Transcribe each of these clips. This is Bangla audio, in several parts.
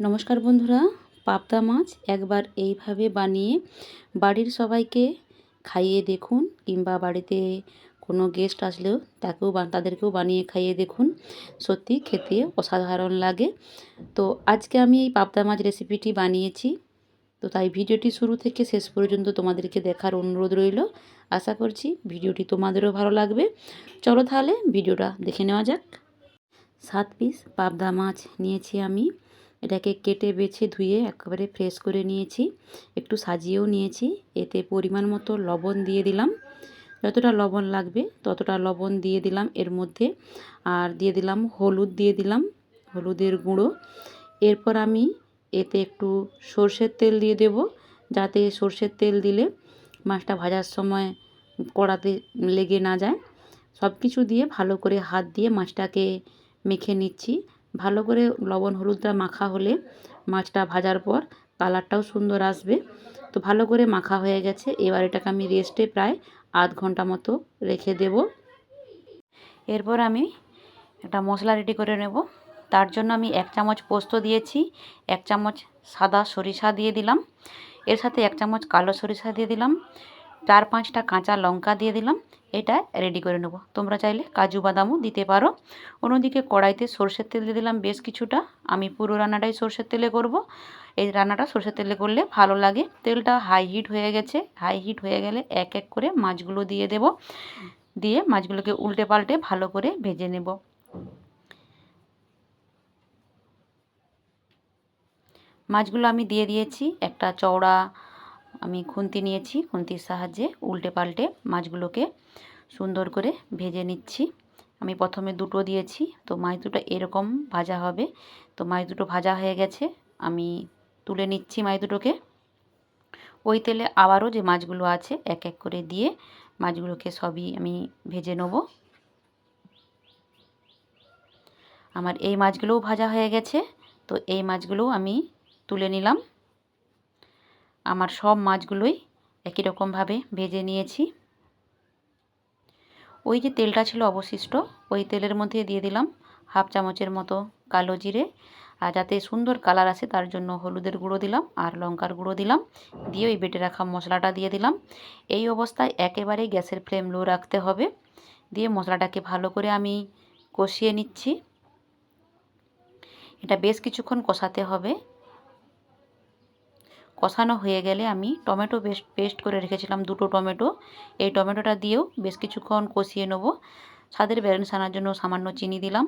নমস্কার বন্ধুরা, পাবদা মাছ একবার এইভাবে বানিয়ে বাড়ির সবাইকে খাইয়ে দেখুন কিংবা বাড়িতে কোনো গেস্ট আসলেও তাকেও তাদেরকেও বানিয়ে খাইয়ে দেখুন। সত্যি খেতে অসাধারণ লাগে। তো আজকে আমি এই পাবদা মাছ রেসিপিটি বানিয়েছি। তো তাই ভিডিওটি শুরু থেকে শেষ পর্যন্ত তোমাদেরকে দেখার অনুরোধ রইল। আশা করছি ভিডিওটি তোমাদেরও ভালো লাগবে। চলো তাহলে ভিডিওটা দেখে নেওয়া যাক। সাত পিস পাবদা মাছ নিয়েছি আমি। এটাকে কেটে বেছে ধুয়ে একেবারে ফ্রেশ করে নিয়েছি। একটু সাজিয়েও নিয়েছি। এতে পরিমাণ মতো লবণ দিয়ে দিলাম। যতটা লবণ লাগবে ততটা লবণ দিয়ে দিলাম এর মধ্যে। আর দিয়ে দিলাম হলুদ দিয়ে দিলাম, হলুদের গুঁড়ো। এরপর আমি এতে একটু সর্ষের তেল দিয়ে দেব। যাতে সর্ষের তেল দিলে মাছটা ভাজার সময় কড়াতে লেগে না যায়। সব কিছু দিয়ে ভালো করে হাত দিয়ে মাছটাকে মেখে নিচ্ছি। ভালো করে লবণ, হলুদটা মাখা হলে মাছটা ভাজার পর কালারটাও সুন্দর আসবে। তো ভালো করে মাখা হয়ে গেছে। এবার এটাকে আমি রেস্টে প্রায় আধ ঘণ্টা মতো রেখে দেব। এরপর আমি একটা মশলা রেডি করে নেব। তার জন্য আমি এক চামচ পোস্ত দিয়েছি, এক চামচ সাদা সরিষা দিয়ে দিলাম। এর সাথে এক চামচ কালো সরিষা দিয়ে দিলাম। চার পাঁচটা কাঁচা লঙ্কা দিয়ে দিলাম। এটা রেডি করে নেব। তোমরা চাইলে কাজু বাদামও দিতে পারো। অন্যদিকে কড়াইতে সর্ষের তেল দিয়ে দিলাম বেশ কিছুটা। আমি পুরো রান্নাটাই সর্ষের তেলে করব। এই রান্নাটা সর্ষের তেলে করলে ভালো লাগে। তেলটা হাই হিট হয়ে গেছে। হাই হিট হয়ে গেলে এক এক করে মাছগুলো দিয়ে দেব। দিয়ে মাছগুলোকে উল্টে পাল্টে ভালো করে ভেজে নেব। মাছগুলো আমি দিয়ে দিয়েছি। একটা চওড়া আমি খুন্তি নিয়েছি, খুন্তির সাহায্যে উল্টে পাল্টে মাছগুলোকে সুন্দর করে ভেজে নিচ্ছি। আমি প্রথমে দুটো দিয়েছি, তো মাছ দুটো এরকম ভাজা হবে। তো মাছ দুটো ভাজা হয়ে গেছে, আমি তুলে নিচ্ছি মাছ দুটোকে। ওই তেলে আবারও যে মাছগুলো আছে, এক এক করে দিয়ে মাছগুলোকে সবই আমি ভেজে নেব। আমার এই মাছগুলোও ভাজা হয়ে গেছে, তো এই মাছগুলোও আমি তুলে নিলাম। আমার সব মাছগুলোই একই রকমভাবে ভেজে নিয়েছি। ওই যে তেলটা ছিল অবশিষ্ট, ওই তেলের মধ্যে দিয়ে দিলাম হাফ চামচের মতো কালো জিরে। আর যাতে সুন্দর কালার আসে তার জন্য হলুদের গুঁড়ো দিলাম আর লঙ্কার গুঁড়ো দিলাম। দিয়ে ওই বেটে রাখা মশলাটা দিয়ে দিলাম। এই অবস্থায় একেবারে গ্যাসের ফ্লেম লো রাখতে হবে। দিয়ে মশলাটাকে ভালো করে আমি কষিয়ে নিচ্ছি। এটা বেশ কিছুক্ষণ কষাতে হবে। কষানো হয়ে গেলে আমি টমেটো পেস্ট পেস্ট করে রেখেছিলাম দুটো টমেটো। এই টমেটোটা দিয়েও বেশ কিছুক্ষণ কষিয়ে নেব। স্বাদের ব্যালেন্স আনার জন্য সামান্য চিনি দিলাম,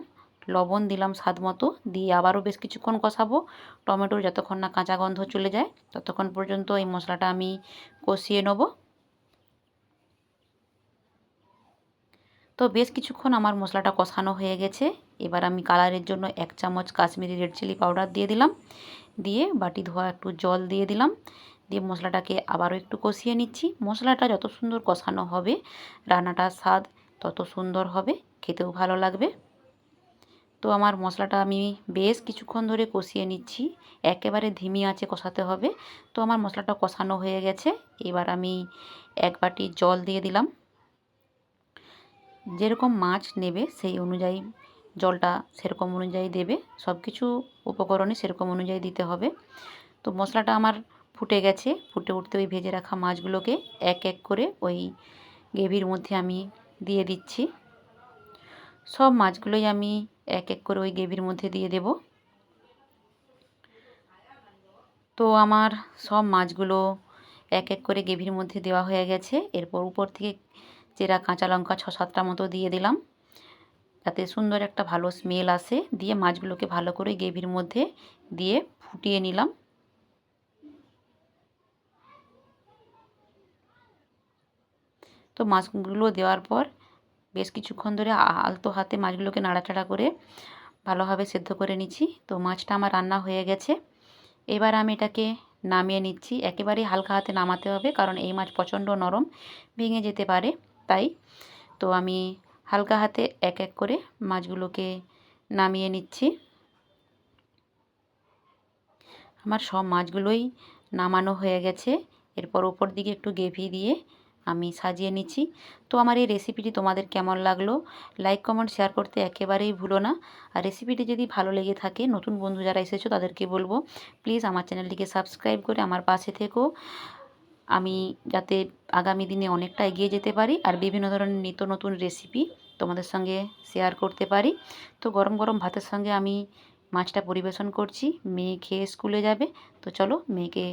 লবণ দিলাম স্বাদ মতো, দিয়ে আবারও বেশ কিছুক্ষণ কষাবো। টমেটোর যতক্ষণ না কাঁচা গন্ধ চলে যায়, ততক্ষণ পর্যন্ত এই মশলাটা আমি কষিয়ে নেব। তো বেশ কিছুক্ষণ আমার মশলাটা কষানো হয়ে গেছে। এবার আমি কালারের জন্য এক চামচ কাশ্মীরি রেড চিলি পাউডার দিয়ে দিলাম। দিয়ে বাটি ধোয়া একটু জল দিয়ে দিলাম। দিয়ে মশলাটাকে আবারও একটু কষিয়ে নিচ্ছি। মশলাটা যত সুন্দর কষানো হবে রান্নাটার স্বাদ তত সুন্দর হবে, খেতেও ভালো লাগবে। তো আমার মশলাটা আমি বেশ কিছুক্ষণ ধরে কষিয়ে নিচ্ছি। একেবারে ধিমি আঁচে কষাতে হবে। তো আমার মশলাটা কষানো হয়ে গেছে। এবার আমি এক বাটি জল দিয়ে দিলাম। যেরকম মাছ নেবে সেই অনুযায়ী জলটা সেরকম অনুযায়ী দেবে। সব কিছু উপকরণই সেরকম অনুযায়ী দিতে হবে। তো মশলাটা আমার ফুটে গেছে। ফুটে উঠতে ওই ভেজে রাখা মাছগুলোকে এক এক করে ওই গ্রেভির মধ্যে আমি দিয়ে দিচ্ছি। সব মাছগুলোই আমি এক এক করে ওই গ্রেভির মধ্যে দিয়ে দেব। তো আমার সব মাছগুলো এক এক করে গ্রেভির মধ্যে দেওয়া হয়ে গেছে। এরপর উপর থেকে চেরা, কাঁচা লঙ্কা ছ সাতটা মতো দিয়ে দিলাম। যাতে সুন্দর একটা ভালো স্মেল আসে, দিয়ে মাছগুলোকে ভালো করে গ্রেভির মধ্যে দিয়ে ফুটিয়ে নিলাম। তো মাছগুলো দেওয়ার পর বেশ কিছুক্ষণ ধরে আলতো হাতে মাছগুলোকে নাড়াচাড়া করে ভালোভাবে সেদ্ধ করে নিচ্ছি। তো মাছটা আমার রান্না হয়ে গেছে। এবার আমি এটাকে নামিয়ে নিচ্ছি। একেবারেই হালকা হাতে নামাতে হবে, কারণ এই মাছ প্রচণ্ড নরম, ভেঙে যেতে পারে, তাই। তো আমি হালকা হাতে এক এক করে মাছগুলোকে নামিয়ে নিচ্ছি। আমার সব মাছগুলোই নামানো হয়ে গেছে। এরপর ওপর দিকে একটু গ্রেভি দিয়ে আমি সাজিয়ে নিচ্ছি। তো আমার এই রেসিপিটি তোমাদের কেমন লাগল? লাইক, কমেন্ট, শেয়ার করতে একেবারেই ভুলো না। আর রেসিপিটি যদি ভালো লেগে থাকে, নতুন বন্ধু যারা এসেছ তাদেরকে বলব, প্লিজ আমার চ্যানেলটিকে সাবস্ক্রাইব করে আমার পাশে থেকো। আমি যাতে আগামী দিনে অনেকটা এগিয়ে যেতে পারি আর বিভিন্ন ধরনের নিত্য নতুন রেসিপি তোমাদের সঙ্গে শেয়ার করতে পারি। তো গরম গরম ভাতের সঙ্গে আমি মাছটা পরিবেশন করছি। মেয়ে খেয়ে স্কুলে যাবে। তো চলো মেয়েকে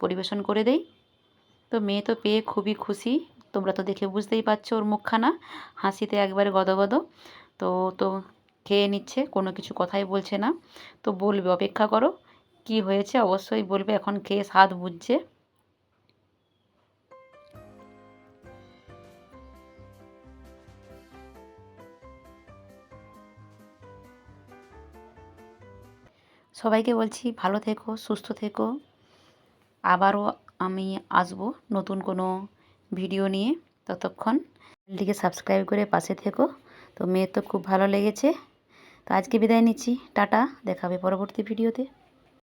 পরিবেশন করে দেই। তো মেয়ে তো পেয়ে খুবই খুশি। তোমরা তো দেখে বুঝতেই পারছ ওর মুখখানা। হাসিতে একবারে গদগদ। তো তো খেয়ে নিচ্ছে, কোনো কিছু কথাই বলছে না। তো বলবে, অপেক্ষা করো। কি হয়েছে? অবশ্যই বলবে, এখন খেয়ে স্বাদ বুঝছে। সবাইকে বলছি ভালো থেকো, সুস্থ থেকো। আবারও আমি আসব নতুন কোনো ভিডিও নিয়ে ততক্ষণ। চ্যানেলটিকে সাবস্ক্রাইব করে পাশে থেকো। তো মেয়ের তো খুব ভালো লেগেছে। তো আজকে বিদায় নিচ্ছি। টাটা, দেখাবে পরবর্তী ভিডিওতে।